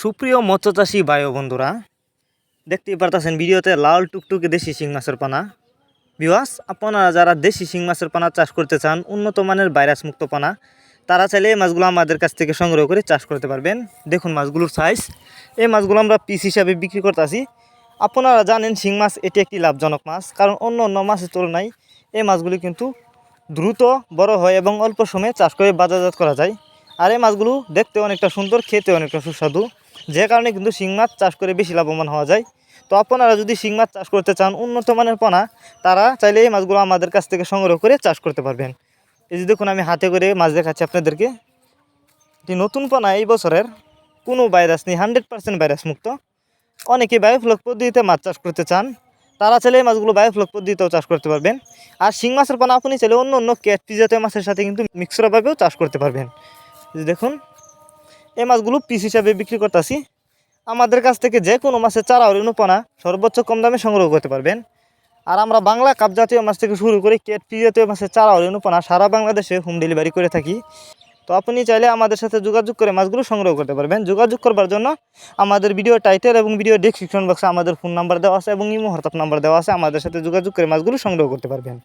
সুপ্রিয় মৎস্যচাষী বায়ু বন্ধুরা, দেখতেই পারতেছেন ভিডিওতে লাল টুকটুকে দেশি শিং মাছের পানা। বিওয়াস আপনারা যারা দেশি শিং মাছের পানা চাষ করতে চান, উন্নত মানের ভাইরাস মুক্ত পানা, তারা চাইলে এই মাছগুলো আমাদের কাছ থেকে সংগ্রহ করে চাষ করতে পারবেন। দেখুন মাছগুলোর সাইজ এই মাছগুলো আমরা পিস হিসাবে বিক্রি করতেছি। আপনারা জানেন শিং মাছ এটি একটি লাভজনক মাছ, কারণ অন্য অন্য মাছের তুলনায় এই মাছগুলি কিন্তু দ্রুত বড় হয় এবং অল্প সময়ে চাষ করে বাজারজাত করা যায়। আর এই মাছগুলো দেখতে অনেকটা সুন্দর, খেতে অনেকটা সুস্বাদু। যে কারণে কিন্তু শিং মাছ চাষ করে বেশি লাভবান হওয়া যায়। তো আপনারা যদি শিং মাছ চাষ করতে চান, উন্নত মানের পোনা, তারা চাইলে এই মাছগুলো আমাদের কাছ থেকে সংগ্রহ করে চাষ করতে পারবেন। এই যে দেখুন, আমি হাতে করে মাছ দেখাচ্ছি আপনাদেরকে। এটি নতুন পোনা এই বছরের কোনো ভাইরাস নেই, হান্ড্রেড পার্সেন্ট ভাইরাস মুক্ত। অনেকে বায়োফ্লক পদ্ধতিতে মাছ চাষ করতে চান, তারা চাইলে এই মাছগুলো বায়োফ্লক পদ্ধতিতেও চাষ করতে পারবেন। আর শিং মাছের পোনা আপনি চাইলে অন্য অন্য ক্যাটপি জাতীয় মাছের সাথে কিন্তু মিক্সরভাবেও চাষ করতে পারবেন। দেখুন এই মাছগুলো পিস হিসাবে বিক্রি করতেছি। আমাদের কাছ থেকে যে কোনো মাছের চারা অনুপনা সর্বোচ্চ কম দামে সংগ্রহ করতে পারবেন। আর আমরা বাংলা কাপ জাতীয় মাছ থেকে শুরু করে কেটপি জাতীয় মাছের চারা অনুপনা সারা বাংলাদেশে হোম ডেলিভারি করে থাকি। তো আপনি চাইলে আমাদের সাথে যোগাযোগ করে মাছগুলো সংগ্রহ করতে পারবেন। যোগাযোগ করবার জন্য আমাদের ভিডিও টাইটেল এবং ভিডিও ডিসক্রিপশন বক্সে আমাদের ফোন নাম্বার দেওয়া আছে এবং ইমো হোয়াটসঅ্যাপ নাম্বার দেওয়া আছে। আমাদের সাথে যোগাযোগ করে মাছগুলো সংগ্রহ করতে পারবেন।